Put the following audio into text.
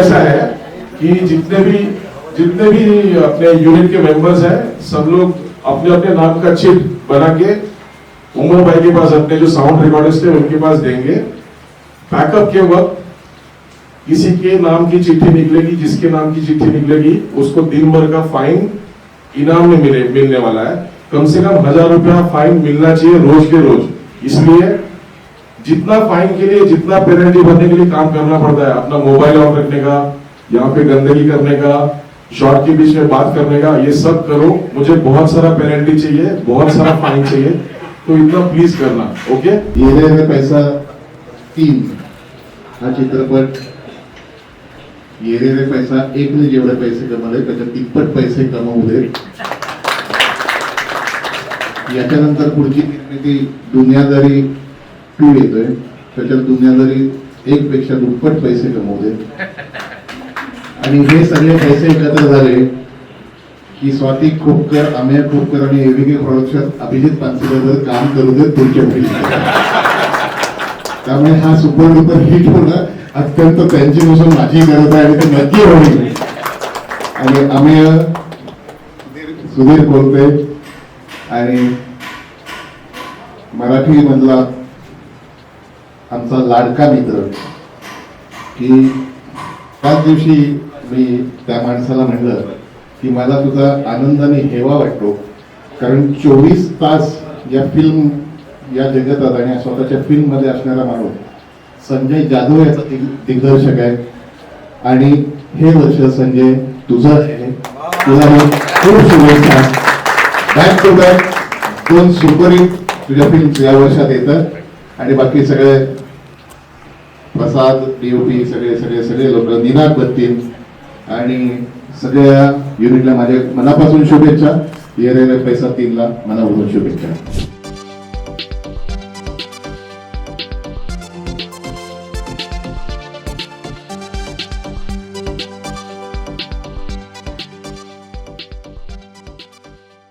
ऐसा है कि जितने भी जितने भी अपने यूनिट के मेंबर्स हैं, सब लोग अपने अपने नाम का चिट बना के उमर भाई के पास अपने जो साउंड रिकॉर्डिस्ट है उनके पास देंगे। बैकअप के वक्त किसी के नाम की चिट्ठी निकलेगी, जिसके नाम की चिट्ठी निकलेगी, उसको दिन भर का फाइन इनाम में मिले, मिलने वाला है। कम से कम हज़ार रुपया फाइन मिलना चाहिए रोज के रोज। इसलिए जितना फाइन के लिए, जितना पेनल्टी भरने के लिए काम करना पड़ता है, अपना मोबाइल ऑन रखने का, यहाँ पे गंदगी करने का शॉर्ट के बीच में बात करने का, ये सब करो। मुझे बहुत सारा पेनल्टी चाहिए, बहुत सारा फाइन चाहिए तो इतना प्लीज़ करना ओके ये रे पैसा तीन हा चित्रपट ये रे पैसा एकने जेवढे पैसे कमवले त्याच्या तिप्पट पैसे कमवू दे याच्यानंतर पुढची निर्मिती दुनियादारी स्पीड येतोय त्याच्यात दुनिया जरी एक पेक्षा दुप्पट पैसे कमवते आणि हे सगळे पैसे एकत्र झाले की स्वाती खोपकर अमेय खोपकर आणि एव्हीके प्रोडक्शन अभिजित पानसरेवर काम करू देत पुढच्या पिढीला त्यामुळे हा सुपर डुपर हिट होणं अत्यंत त्यांची नसून माझी गरज आहे आणि ते नक्की होईल आणि अमेय सुधीर बोलते आणि मराठी मधला आमचा लाडका मित्र की त्याच दिवशी मी त्या माणसाला म्हणलं की मला तुझा आनंदाने हेवा वाटतो. कारण चोवीस तास या फिल्म या जगतात आणि स्वतःच्या फिल्ममध्ये असणारा माणूस संजय जाधव याचा दिग्दर्शक आहे. आणि हे वर्ष संजय तुझं आहे. तुला मी खूप शुभेच्छा. बॅक टू बॅक दोन सुपरहिट तुझ्या फिल्म या वर्षात येतात. आणि बाकी सगळे प्रसाद डीओपी सगळे सगळे सगळे लोक निनाद बत्तीन आणि सगळ्या युनिटला माझ्या मनापासून शुभेच्छा. ये पैसा तीनला मनापासून शुभेच्छा.